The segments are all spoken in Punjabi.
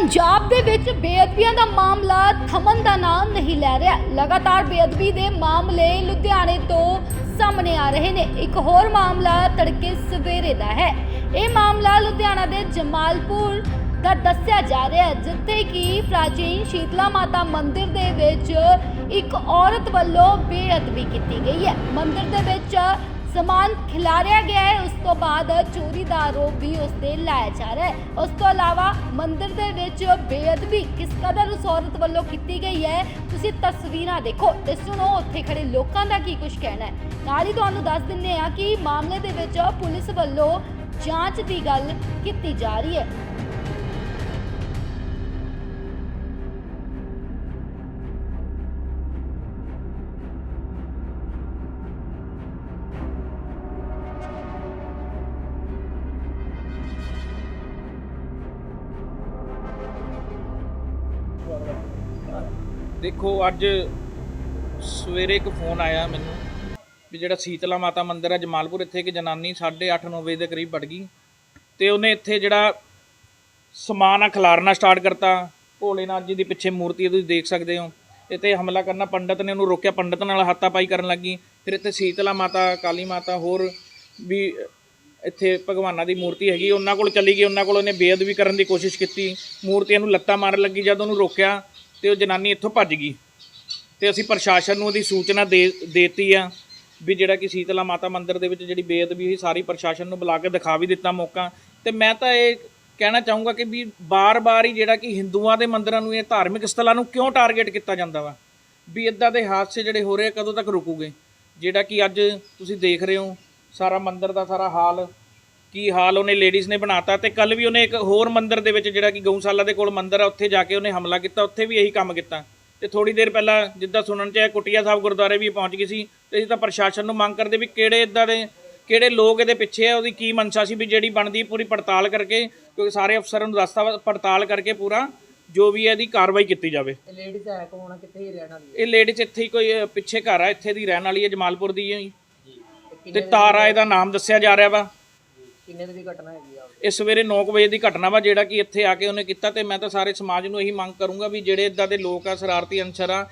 ਪੰਜਾਬ ਦੇ ਵਿੱਚ ਬੇਅਦਬੀਆਂ ਦਾ ਮਾਮਲਾ ਥਮਨ ਦਾ ਨਾਮ ਨਹੀਂ ਲੈ ਰਿਹਾ। ਲਗਾਤਾਰ ਬੇਅਦਬੀ ਦੇ ਮਾਮਲੇ ਲੁਧਿਆਣੇ ਤੋਂ ਸਾਹਮਣੇ ਆ ਰਹੇ ਨੇ। ਇੱਕ ਹੋਰ ਮਾਮਲਾ ਤੜਕੇ ਸਵੇਰੇ ਦਾ ਹੈ। ਇਹ ਮਾਮਲਾ ਲੁਧਿਆਣਾ ਦੇ ਜਮਾਲਪੁਰ ਦਾ ਦੱਸਿਆ ਜਾ ਰਿਹਾ ਹੈ, ਜਿੱਥੇ ਕਿ ਪ੍ਰਾਚੀਨ ਸ਼ੀਤਲਾ ਮਾਤਾ ਮੰਦਿਰ ਦੇ ਵਿੱਚ ਇੱਕ ਔਰਤ ਵੱਲੋਂ ਬੇਅਦਬੀ ਕੀਤੀ ਗਈ ਹੈ। ਮੰਦਿਰ ਦੇ ਵਿੱਚ ਸਮਾਨ ਖਿਲਾਰਿਆ ਗਿਆ ਹੈ। ਉਸ ਤੋਂ ਬਾਅਦ ਚੋਰੀ ਦਾ ਆਰੋਪ ਵੀ ਉਸ ਤੇ ਲਾਇਆ ਜਾ ਰਿਹਾ ਹੈ। ਉਸ ਤੋਂ ਇਲਾਵਾ ਮੰਦਿਰ ਦੇ ਵਿੱਚ ਬੇਅਦਬੀ ਕਿਸ ਕਦਰ ਉਸ ਔਰਤ ਵੱਲੋਂ ਕੀਤੀ ਗਈ ਹੈ, ਤੁਸੀਂ ਤਸਵੀਰਾਂ ਦੇਖੋ। ਤੇ ਸੁਣੋ, ਉੱਥੇ ਖੜੇ ਲੋਕਾਂ ਦਾ ਕੀ ਕੁਝ ਕਹਿਣਾ ਹੈ। ਨਾਲ ਹੀ ਤੁਹਾਨੂੰ ਦੱਸ ਦਿੰਦੇ ਆ ਕਿ ਮਾਮਲੇ ਦੇ ਵਿੱਚ ਪੁਲਿਸ ਵੱਲੋਂ ਜਾਂਚ ਦੀ ਗੱਲ ਕੀਤੀ ਜਾ ਰਹੀ ਹੈ। ਦੇਖੋ, ਅੱਜ ਸਵੇਰੇ ਇੱਕ ਫੋਨ ਆਇਆ ਮੈਨੂੰ ਵੀ ਜਿਹੜਾ ਸੀਤਲਾ ਮਾਤਾ ਮੰਦਿਰ ਹੈ ਜਮਾਲਪੁਰ, ਇੱਥੇ ਇੱਕ ਜਨਾਨੀ 8:30 9 ਵਜੇ ਦੇ ਕਰੀਬ ਵੜ ਗਈ ਤੇ ਉਹਨੇ ਇੱਥੇ ਜਿਹੜਾ ਸਮਾਨ ਆ ਖਿਲਾਰਨਾ ਸਟਾਰਟ ਕਰਤਾ। ਭੋਲੇਨਾਥ ਜੀ ਦੀ ਪਿੱਛੇ ਮੂਰਤੀ ਤੁਸੀਂ ਦੇਖ ਸਕਦੇ ਹੋ। ਇੱਥੇ ਹਮਲਾ ਕਰਨਾ ਪੰਡਤ ਨੇ ਉਹਨੂੰ ਰੋਕਿਆ, ਪੰਡਤ ਨਾਲ ਹੱਤਾਪਾਈ ਕਰਨ ਲੱਗੀ। ਫਿਰ ਇੱਥੇ ਸੀਤਲਾ ਮਾਤਾ, ਕਾਲੀ ਮਾਤਾ ਹੋਰ ਵੀ ਇੱਥੇ ਭਗਵਾਨਾਂ ਦੀ ਮੂਰਤੀ ਹੈਗੀ, ਉਹਨਾਂ ਕੋਲ ਚਲੀ ਗਈ, ਉਹਨਾਂ ਕੋਲ ਉਹਨੇ ਬੇਅਦਬੀ ਕਰਨ ਦੀ ਕੋਸ਼ਿਸ਼ ਕੀਤੀ। ਮੂਰਤੀਆਂ ਨੂੰ ਲੱਤਾਂ ਮਾਰਨ ਲੱਗੀ, ਜਦ ਉਹਨੂੰ ਰੋਕਿਆ ਤੇ ਉਹ ਜਨਾਨੀ ਇੱਥੋਂ ਭੱਜ ਗਈ। ਤੇ ਅਸੀਂ ਪ੍ਰਸ਼ਾਸਨ ਨੂੰ ਉਹਦੀ ਸੂਚਨਾ ਦੇ, ਦੇਤੀ ਆ ਵੀ ਜਿਹੜਾ ਕਿ ਸੀਤਲਾ ਮਾਤਾ ਮੰਦਿਰ ਦੇ ਵਿੱਚ ਜਿਹੜੀ ਬੇਅਦਬੀ ਹੋਈ, ਸਾਰੀ ਪ੍ਰਸ਼ਾਸਨ ਨੂੰ ਬੁਲਾ ਕੇ ਦਿਖਾ ਵੀ ਦਿੱਤਾ ਮੌਕਾ। ਤੇ ਮੈਂ ਤਾਂ ਇਹ ਕਹਿਣਾ ਚਾਹੂੰਗਾ ਕਿ ਵੀ ਬਾਰ-ਬਾਰ ਹੀ ਜਿਹੜਾ ਕਿ ਹਿੰਦੂਆਂ ਦੇ ਮੰਦਿਰਾਂ ਨੂੰ, ਇਹ ਧਾਰਮਿਕ ਸਥਲਾਂ ਨੂੰ ਕਿਉਂ ਟਾਰਗੇਟ ਕੀਤਾ ਜਾਂਦਾ ਵਾ? ਵੀ ਇਦਾਂ ਦੇ ਹਾਦਸੇ ਜਿਹੜੇ ਹੋ ਰਹੇ ਕਦੋਂ ਤੱਕ ਰੁਕੂਗੇ? ਜਿਹੜਾ ਕਿ ਅੱਜ ਤੁਸੀਂ ਦੇਖ ਰਹੇ ਹੋ, ਸਾਰਾ ਮੰਦਿਰ ਦਾ ਸਾਰਾ ਹਾਲ ਕੀ ਹਾਲ ਉਹਨੇ ਲੇਡੀਜ਼ ਨੇ ਬਣਾਤਾ ਤੇ ਕੱਲ ਵੀ ਉਹਨੇ ਇੱਕ ਹੋਰ ਮੰਦਿਰ ਦੇ ਵਿੱਚ ਜਿਹੜਾ ਕਿ ਗਊਸ਼ਾਲਾ ਦੇ ਕੋਲ ਮੰਦਿਰ ਆ ਉੱਥੇ ਜਾ ਕੇ ਉਹਨੇ ਹਮਲਾ ਕੀਤਾ ਉੱਥੇ ਵੀ ਇਹੀ ਕੰਮ ਕੀਤਾ। ਤੇ ਥੋੜੀ ਦੇਰ ਪਹਿਲਾਂ ਜਿੱਦਾਂ ਸੁਣਨ ਚ ਆਇਆ ਕੁਟੀਆ ਸਾਹਿਬ ਗੁਰਦੁਆਰੇ ਵੀ ਪਹੁੰਚ ਗਈ ਸੀ ਤੇ ਅਸੀਂ ਤਾਂ ਪ੍ਰਸ਼ਾਸਨ ਨੂੰ ਮੰਗ ਕਰਦੇ ਵੀ ਕਿਹੜੇ ਇਦਾਂ ਦੇ ਕਿਹੜੇ ਲੋਕ ਇਹਦੇ ਪਿੱਛੇ ਆ ਉਹਦੀ ਕੀ ਮਨਸ਼ਾ ਸੀ ਵੀ ਜਿਹੜੀ ਬਣਦੀ ਪੂਰੀ ਪੜਤਾਲ ਕਰਕੇ ਕਿਉਂਕਿ ਸਾਰੇ ਅਫਸਰਾਂ ਨੂੰ ਦੱਸਤਾ ਪੜਤਾਲ ਕਰਕੇ ਪੂਰਾ ਜੋ ਵੀ ਹੈ ਇਹਦੀ ਕਾਰਵਾਈ ਕੀਤੀ ਜਾਵੇ। ਲੇਡੀਜ਼ ਹੈ ਕੌਣ ਕਿੱਥੇ ਹੀ ਰਹਿਣ ਵਾਲੀ ਇਹ ਲੇਡੀਜ਼ ਇੱਥੇ ਹੀ ਕੋਈ ਪਿੱਛੇ ਘਰ ਆ ਇੱਥੇ ਦੀ ਰਹਿਣ ਵਾਲੀ ਹੈ ਜਮਾਲਪੁਰ ਦੀ ਹੈ ਤੇ ਤਾਰਾ ਇਹਦਾ ਨਾਮ ਦੱਸਿਆ ਜਾ ਰਿਹਾ ਵਾ। ਕਿੰਨੇ ਦੀ ਘਟਨਾ ਹੈਗੀ ਆ? ਇਹ ਸਵੇਰੇ 9 ਵਜੇ ਦੀ ਘਟਨਾ ਵਾ ਜਿਹੜਾ ਕਿ ਇੱਥੇ ਆ ਕੇ ਉਹਨੇ ਕੀਤਾ ਤੇ ਮੈਂ ਤਾਂ ਸਾਰੇ ਸਮਾਜ ਨੂੰ ਇਹੀ ਮੰਗ ਕਰੂੰਗਾ ਵੀ ਜਿਹੜੇ ਇਦਾਂ ਦੇ ਲੋਕ ਆ ਸ਼ਰਾਰਤੀ ਅਨਸਰ ਆ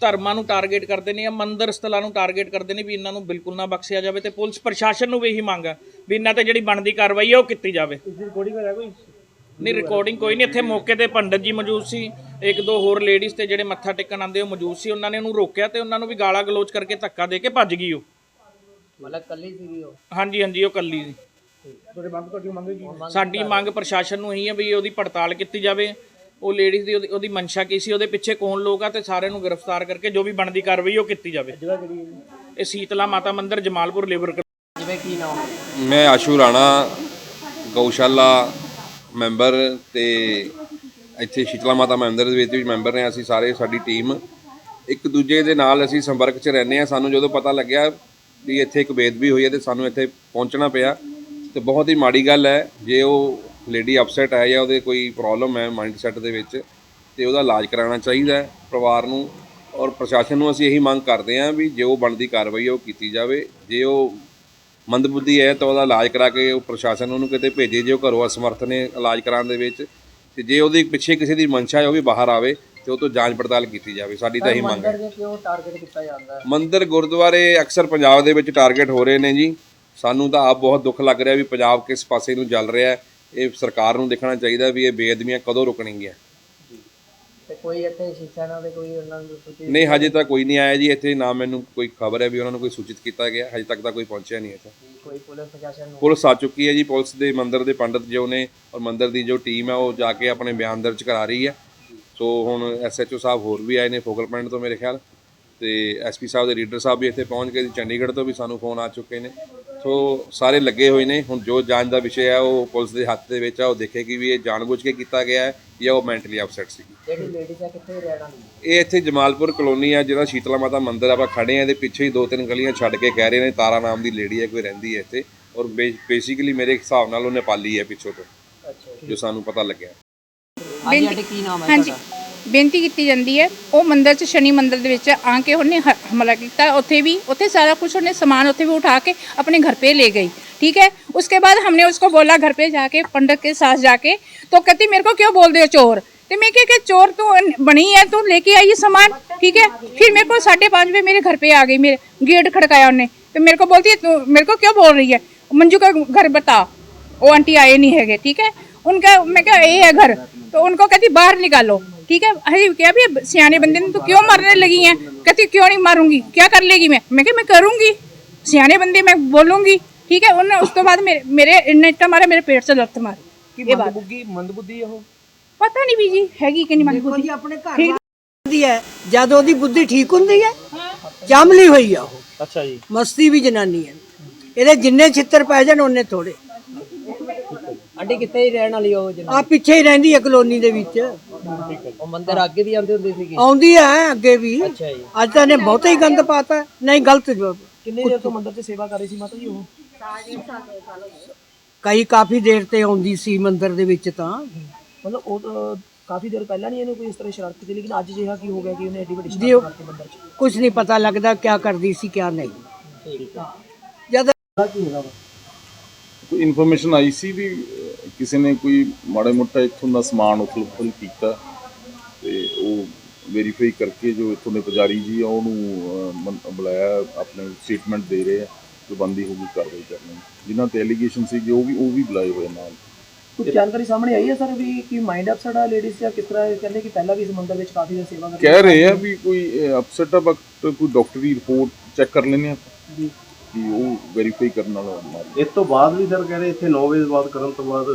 ਧਰਮਾਂ ਨੂੰ ਟਾਰਗੇਟ ਕਰਦੇ ਨੇ ਜਾਂ ਮੰਦਿਰ ਸਥਲਾਂ ਨੂੰ ਟਾਰਗੇਟ ਕਰਦੇ ਨੇ ਵੀ ਇਹਨਾਂ ਨੂੰ ਬਿਲਕੁਲ ਨਾ ਬਖਸ਼ਿਆ ਜਾਵੇ ਤੇ ਪੁਲਿਸ ਪ੍ਰਸ਼ਾਸਨ ਨੂੰ ਵੀ ਇਹੀ ਮੰਗ ਆ ਵੀ ਇਹਨਾਂ ਤੇ ਜਿਹੜੀ ਬਣਦੀ ਕਾਰਵਾਈ ਆ ਉਹ ਕੀਤੀ ਜਾਵੇ। ਇਸ ਦੀ ਰਿਕਾਰਡਿੰਗ ਹੈ ਕੋਈ? ਨਹੀਂ ਰਿਕਾਰਡਿੰਗ ਕੋਈ ਨਹੀਂ। ਇੱਥੇ ਮੌਕੇ ਤੇ ਪੰਡਤ ਜੀ ਮੌਜੂਦ ਸੀ ਇੱਕ ਦੋ ਹੋਰ ਲੇਡੀਜ਼ ਤੇ ਜਿਹੜੇ ਮੱਥਾ ਟੇਕਣ ਆਉਂਦੇ ਉਹ ਮੌਜੂਦ ਸੀ। ਉਹਨਾਂ ਨੇ ਉਹਨੂੰ ਰੋਕਿਆ ਤੇ ਉਹਨਾਂ ਨੂੰ ਵੀ ਗਾਲਾਂ ਗਲੋਚ ਕਰਕੇ ਧੱਕਾ ਦੇ ਕੇ ਭੱਜ ਗਈ ਉਹ। ਮਤਲਬ ਕੱਲੀ ਸੀਗੀ ਉਹ? ਹਾਂਜੀ ਹਾਂਜੀ ਉਹ ਕੱਲੀ ਸੀ। ਤੁਹਾਡੇ ਮੰਗ ਤੁਹਾਡੀ ਮੰਗ ਕੀ ਸਾਡੀ ਮੰਗ ਪ੍ਰਸ਼ਾਸਨ ਨੂੰ ਇਹੀ ਹੈ ਵੀ ਉਹਦੀ ਪੜਤਾਲ ਕੀਤੀ ਜਾਵੇ। ਉਹ ਲੇਡੀਜ਼ ਦੀ ਉਹਦੀ- ਉਹਦੀ ਮਨਸ਼ਾ ਕੀ ਸੀ ਉਹਦੇ ਪਿੱਛੇ ਕੌਣ ਲੋਕ ਆ ਤੇ ਸਾਰਿਆਂ ਨੂੰ ਗ੍ਰਿਫਤਾਰ ਕਰਕੇ ਜੋ ਵੀ ਬਣਦੀ ਕਾਰਵਾਈ ਉਹ ਕੀਤੀ ਜਾਵੇ। ਜਗ੍ਹਾ ਕਿਹੜੀ ਹੈ? ਜੀ? ਇਹ ਸੀਤਲਾ ਮਾਤਾ ਮੰਦਿਰ ਜਮਾਲਪੁਰ ਲਿਵਰ ਜਿਵੇਂ ਕੀ ਨਾਮ? ਮੈਂ ਆਸ਼ੂ ਰਾਣਾ ਗਊਸ਼ਾਲਾ ਮੈਂਬਰ ਤੇ ਇੱਥੇ ਸ਼ੀਤਲਾ ਮਾਤਾ ਮੰਦਿਰ ਦੇ ਵਿੱਚ ਵੀ ਮੈਂਬਰ ਨੇ। ਅਸੀਂ ਸਾਰੇ ਸਾਡੀ ਟੀਮ ਇੱਕ ਦੂਜੇ ਦੇ ਨਾਲ ਅਸੀਂ ਸੰਪਰਕ 'ਚ ਰਹਿੰਦੇ ਆ ਸਾਨੂੰ ਜਦੋਂ ਪਤਾ ਲੱਗਿਆ ਵੀ ਇੱਥੇ ਇੱਕ ਬੇਦਬੀ ਹੋਈ ਹੈ ਤੇ ਸਾਨੂੰ ਇੱਥੇ ਪਹੁੰਚਣਾ ਪਿਆ। ਤੇ ਬਹੁਤ ਹੀ ਮਾੜੀ ਗੱਲ ਹੈ ਜੇ ਉਹ ਲੇਡੀ ਅਪਸੈਟ ਹੈ ਜਾਂ ਉਹਦੇ ਕੋਈ ਪ੍ਰੋਬਲਮ ਹੈ ਮਾਈਂਡ ਸੈਟ ਦੇ ਵਿੱਚ ਤੇ ਉਹਦਾ ਇਲਾਜ ਕਰਾਉਣਾ ਚਾਹੀਦਾ ਹੈ ਪਰਿਵਾਰ ਨੂੰ ਔਰ ਪ੍ਰਸ਼ਾਸਨ ਨੂੰ ਅਸੀਂ ਇਹੀ ਮੰਗ ਕਰਦੇ ਹਾਂ ਵੀ ਜੋ ਬਣਦੀ ਕਾਰਵਾਈ ਉਹ ਕੀਤੀ ਜਾਵੇ। ਜੇ ਉਹ ਮੰਦਬੁੱਧੀ ਹੈ ਤਾਂ ਉਹਦਾ ਇਲਾਜ ਕਰਾ ਕੇ ਉਹ ਪ੍ਰਸ਼ਾਸਨ ਉਹਨੂੰ ਕਿਤੇ ਭੇਜੇ ਜੇ ਉਹ ਘਰੋਂ ਅਸਮਰਥ ਨੇ ਇਲਾਜ ਕਰਾਉਣ ਦੇ ਵਿੱਚ ਤੇ ਜੇ ਉਹਦੇ ਪਿੱਛੇ ਕਿਸੇ ਦੀ ਮਨਸ਼ਾ ਹੈ ਉਹ ਵੀ ਬਾਹਰ ਆਵੇ ਤੇ ਉਹ ਤੋਂ ਜਾਂਚ ਪੜਤਾਲ ਕੀਤੀ ਜਾਵੇ। ਸਾਡੀ ਤਾਂ ਇਹੀ ਮੰਗ ਹੈ। ਮੰਦਰ ਦੇ ਕਿਉਂ ਟਾਰਗੇਟ ਕੀਤਾ ਜਾਂਦਾ ਹੈ? ਮੰਦਿਰ ਗੁਰਦੁਆਰੇ ਅਕਸਰ ਪੰਜਾਬ ਦੇ ਵਿੱਚ ਟਾਰਗੇਟ ਹੋ ਰਹੇ ਨੇ ਜੀ। ਸਾਨੂੰ ਤਾਂ ਆਪ ਬਹੁਤ ਦੁੱਖ ਲੱਗ ਰਿਹਾ ਵੀ ਪੰਜਾਬ ਕਿਸ ਪਾਸੇ ਨੂੰ ਚੱਲ ਰਿਹਾ ਹੈ। ਇਹ ਸਰਕਾਰ ਨੂੰ ਦੇਖਣਾ ਚਾਹੀਦਾ ਵੀ ਇਹ ਬੇਅਦਬੀਆਂ ਕਦੋਂ ਰੁਕਣਗੀਆਂ। ਤੇ ਕੋਈ ਇੱਥੇ ਸ਼ਿਕਸ਼ਾ ਨਾਲ ਦੇ ਕੋਈ ਉਹਨਾਂ ਨੂੰ ਸੂਚਿਤ ਨਹੀਂ ਹਜੇ ਤਾਂ ਕੋਈ ਨਹੀਂ ਆਇਆ ਜੀ। ਇੱਥੇ ਨਾ ਮੈਨੂੰ ਕੋਈ ਖਬਰ ਹੈ ਵੀ ਉਹਨਾਂ ਨੂੰ ਕੋਈ ਸੂਚਿਤ ਕੀਤਾ ਗਿਆ। ਹਜੇ ਤੱਕ ਤਾਂ ਕੋਈ ਪਹੁੰਚਿਆ ਨਹੀਂ ਇੱਥੇ। ਕੋਈ ਪੁਲਿਸ ਪ੍ਰਸ਼ਾਸਨ ਨੂੰ ਪੁਲਿਸ ਆ ਚੁੱਕੀ ਹੈ ਜੀ। ਪੁਲਿਸ ਦੇ ਮੰਦਿਰ ਦੇ ਪੰਡਤ ਜੋ ਨੇ ਔਰ ਮੰਦਿਰ ਦੀ ਜੋ ਟੀਮ ਹੈ ਉਹ ਜਾ ਕੇ ਆਪਣੇ ਬਿਆਨ ਦਰਜ ਕਰਾ ਰਹੀ ਹੈ। ਸੋ ਹੁਣ ਐਸਐਚਓ ਸਾਹਿਬ ਹੋਰ ਵੀ ਆਏ ਨੇ ਫੋਕਲ ਪੁਆਇੰਟ ਤੋਂ ਮੇਰੇ ਖਿਆਲ। ਤੇ ਐਸਪੀ ਸਾਹਿਬ ਦੇ ਰੀਡਰ ਸਾਹਿਬ ਵੀ ਇੱਥੇ ਪਹੁੰਚ ਗਏ ਜੀ। ਚੰਡੀਗੜ੍ਹ ਤੋਂ ਵੀ ਸਾਨੂੰ ਫੋਨ ਆ ਚੁੱਕੇ ਨੇ। ਸੋ ਸਾਰੇ ਲੱਗੇ ਹੋਏ ਨੇ। ਹੁਣ ਜੋ ਜਾਂਚ ਦਾ ਵਿਸ਼ੇ ਹੈ ਉਹ ਪੁਲਿਸ ਦੇ ਹੱਥ ਦੇ ਵਿੱਚ ਆ। ਉਹ ਦੇਖੇਗੀ ਵੀ ਇਹ ਜਾਣਬੁੱਝ ਕੇ ਕੀਤਾ ਗਿਆ ਹੈ ਜਾਂ ਉਹ ਮੈਂਟਲੀ ਅਪਸੈਟ ਸੀ। ਜਿਹੜੀ ਲੇਡੀਜ਼ ਹੈ ਕਿੱਥੇ ਰਹਿਣ? ਇਹ ਇੱਥੇ ਜਮਾਲਪੁਰ ਕਲੋਨੀ ਆ ਜਿਹੜਾ ਸ਼ੀਤਲਾ ਮਾਤਾ ਮੰਦਿਰ ਆ, ਆਪਾਂ ਖੜੇ ਆ ਇਹਦੇ ਪਿੱਛੇ ਹੀ ਦੋ ਤਿੰਨ ਗਲੀਆਂ ਛੱਡ ਕੇ ਕਹਿ ਰਹੇ ਨੇ ਤਾਰਾ ਨਾਮ ਦੀ ਲੇਡੀ ਹੈ ਕੋਈ ਰਹਿੰਦੀ ਹੈ ਇੱਥੇ। ਔਰ ਬੇਸਿਕਲੀ ਮੇਰੇ ਹਿਸਾਬ ਨਾਲ ਉਹ ਨੇਪਾਲੀ ਹੈ ਪਿੱਛੋਂ ਤੋਂ ਅੱਛਾ ਜੀ। ਸਾਨੂੰ ਪਤਾ ਲੱਗਿਆ। ਹਾਂਜੀ ਆਂਟੀ ਕੀ ਨਾਮ ਹੈ ਹਾਂਜੀ। ਬੇਨਤੀ ਕੀਤੀ ਜਾਂਦੀ ਹੈ ਉਹ ਮੰਦਿਰ ਚ ਸ਼ਨੀ ਮੰਦਿਰ ਦੇ ਵਿੱਚ ਆ ਕੇ ਉਹਨੇ ਹ- ਹਮਲਾ ਕੀਤਾ ਉੱਥੇ भी ਉੱਥੇ सारा कुछ ਉਹਨੇ सामान ਉੱਥੇ भी उठा के अपने घर पे ले गई ठीक है उसके बाद हमने उसको बोला घर पे जाके पंडित के साथ जाके तो कहती मेरे को क्यों बोल रहे हो चोर तो मैं क्या कि चोर तो बनी है तो लेके आई सामान ठीक है फिर मेरे को साढ़े पाँच बजे मेरे घर पे आ गई मेरे गेट खड़काया उन्हें तो मेरे को बोलती है तू मेरे को क्यों बोल रही है मंजू का घर बता वो आंटी आए नहीं है ठीक है उनका मैं क्या ये है घर तो उनको कहती बाहर निकालो ठीक है अरे क्या भी सियाने बंदे ने तो क्यों मारने लगी हैं कहती क्यों नहीं मारूंगी क्या कर लेगी मैं मैं क्या मैं करूंगी सियाने बंदे मैं बोलूंगी ठीक है उन्हें उस तो बाद मेरे मेरे इन्ने इट्टा मारा मेरे पेट से लत मारी ਕੀ ਇਹ ਬਾਤ ਮੰਦਬੁੱਧੀ ਮੰਦਬੁੱਧੀ ਉਹ ਪਤਾ ਨਹੀਂ ਵੀ ਜੀ ਹੈਗੀ ਕਿ ਨਹੀਂ ਮੰਨ ਦੇਖੋ ਜੀ ਆਪਣੇ ਘਰ ਦੀ ਹੈ ਜਦ ਉਹਦੀ ਬੁੱਧੀ ਠੀਕ ਹੁੰਦੀ ਹੈ ਚਾਮਲੀ ਹੋਈ ਆ ਉਹ ਅੱਛਾ ਜੀ ਮਸਤੀ ਵੀ ਜਨਾਨੀ ਹੈ ਇਹਦੇ ਜਿੰਨੇ ਛਿੱਤਰ ਪੈ ਜਾਣ ਉਹਨੇ ਥੋੜੇ ਆਂਟੀ ਕਿੱਥੇ ਹੀ ਰਹਿਣ ਵਾਲੀ ਉਹ ਜਨਾਨੀ? ਆ ਪਿੱਛੇ ਹੀ ਰਹਿੰਦੀ ਹੈ ਕਲੋਨੀ ਦੇ ਵਿੱਚ ਉਹ ਮੰਦਿਰ ਅੱਗੇ ਦੀ ਆਉਂਦੀ ਹੁੰਦੀ ਸੀਗੀ? ਆਉਂਦੀ ਹੈ ਅੱਗੇ ਵੀ। ਅੱਛਾ ਜੀ। ਅੱਜ ਤਾਂ ਇਹਨੇ ਬਹੁਤਾ ਹੀ ਗੰਦ ਪਾਤਾ ਨਹੀਂ ਗਲਤ ਜਵਾਬ ਕਿੰਨੇ ਤੋਂ ਮੰਦਿਰ 'ਚ ਸੇਵਾ ਕਰ ਰਹੀ ਸੀ ਮਾਤਾ ਜੀ ਉਹ? ਕਈ ਕਾਫੀ ਦੇਰ ਤੇ ਆਉਂਦੀ ਸੀ ਮੰਦਿਰ ਦੇ ਵਿੱਚ ਤਾਂ। ਮਤਲਬ ਉਹ ਤਾਂ ਕਾਫੀ ਦੇਰ ਪਹਿਲਾਂ ਨਹੀਂ ਇਹਨੇ ਕੋਈ ਇਸ ਤਰ੍ਹਾਂ ਸ਼ਰਾਰਤ ਕੀਤੀ ਲੇਕਿਨ ਅੱਜ ਜਿਹਾ ਕੀ ਹੋ ਗਿਆ ਕਿ ਉਹਨੇ ਐਡੀ ਵੱਡੀ ਜੀ ਸ਼ਰਾਰਤ ਕਰਤੀ ਮੰਦਿਰ 'ਚ? ਕੁਝ ਨਹੀਂ ਪਤਾ ਲੱਗਦਾ ਕਿਆ ਕਰਦੀ ਸੀ ਕਿਆ ਨਹੀਂ। ਠੀਕ ਹੈ ਜਦ ਕੀ ਹੈਗਾ ਵਾ? ਕੋਈ ਇਨਫੋਰਮੇਸ਼ਨ ਆਈ ਸੀ ਵੀ ਅਹ, ਕਿਸੇ ਨੇ ਕੋਈ ਮਾੜਾ ਮੋਟਾ ਇੱਥੋਂ ਦਾ ਸਮਾਨ ਉਥਲ ਪੁਥਲ ਕੀਤਾ? ਉਹ ਵੈਰੀਫਾਈ ਕਰਕੇ ਜੋ ਇੱਥੋਂ ਦੇ ਪੁਜਾਰੀ ਜੀ ਆ ਉਹਨੂੰ ਬੁਲਾਇਆ ਆਪਣੇ ਸਟੇਟਮੈਂਟ ਦੇ ਰਹੇ ਆ ਜੋ ਬੰਦੀ ਹੋਊਗੀ ਕਾਰਵਾਈ ਕਰਨੀ। ਜਿਨ੍ਹਾਂ ਤੇ ਐਲੀਗੇਸ਼ਨ ਸੀ ਉਹ ਵੀ ਉਹ ਵੀ ਬੁਲਾਏ ਹੋਏ ਨਾਲ। ਕੁਝ ਜਾਣਕਾਰੀ ਸਾਹਮਣੇ ਆਈ ਹੈ ਸਰ ਵੀ ਕਿ ਮਾਈਂਡ ਅਪਸੈਟ ਆ ਲੇਡੀਜ਼ ਜਾਂ ਕਿਸ ਤਰ੍ਹਾਂ ਕਹਿੰਦੇ ਕਿ ਪਹਿਲਾਂ ਵੀ ਇਸ ਮੰਦਿਰ ਵਿੱਚ ਕਾਫੀ ਦੇਰ ਸੇਵਾ ਕਰ ਕਹਿ ਰਹੇ ਆ ਵੀ ਕੋਈ ਅਪਸੈਟ ਆ ਬਟ ਕੋਈ ਡਾਕਟਰੀ ਰਿਪੋਰਟ ਚੈੱਕ ਕਰ ਲੈਣੇ ਆ। ਜੀ। ਕਿ ਉਹ ਵੈਰੀਫਾਈ ਕਰਨ ਵਾਲਾ ਮਾਰ ਇਸ ਤੋਂ ਬਾਅਦ ਵੀ ਸਰ ਕਹਿੰਦੇ ਇੱਥੇ 9 ਵਜੇ ਬਾਅਦ ਕਰਨ ਤੋਂ ਬਾਅਦ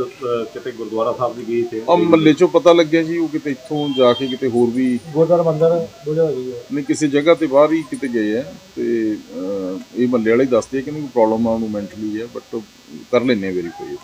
ਕਿਤੇ ਗੁਰਦੁਆਰਾ ਸਾਹਿਬ ਦੀ ਗਈ ਤੇ ਆ ਮੱਲੇ ਚੋਂ ਪਤਾ ਲੱਗਿਆ ਜੀ ਉਹ ਕਿਤੇ ਇੱਥੋਂ ਜਾ ਕੇ ਕਿਤੇ ਹੋਰ ਵੀ ਗੁਰਦੁਆਰਾ ਮੰਦਿਰ ਬੁਝਾ ਗਈ ਹੈ। ਨਹੀਂ ਕਿਸੇ ਜਗ੍ਹਾ ਤੇ ਬਾਹਰ ਹੀ ਕਿਤੇ ਗਏ ਆ ਤੇ ਅਹ, ਇਹ ਮੱਲੇ ਵਾਲੇ ਹੀ ਦੱਸਦੇ ਆ ਕਿ ਨਹੀਂ ਪ੍ਰੋਬਲਮ ਆ ਉਹਨੂੰ ਮੈਂਟਲੀ ਹੈ ਬਟ ਕਰ ਲੈਣੇ ਵੈਰੀਫਾਈ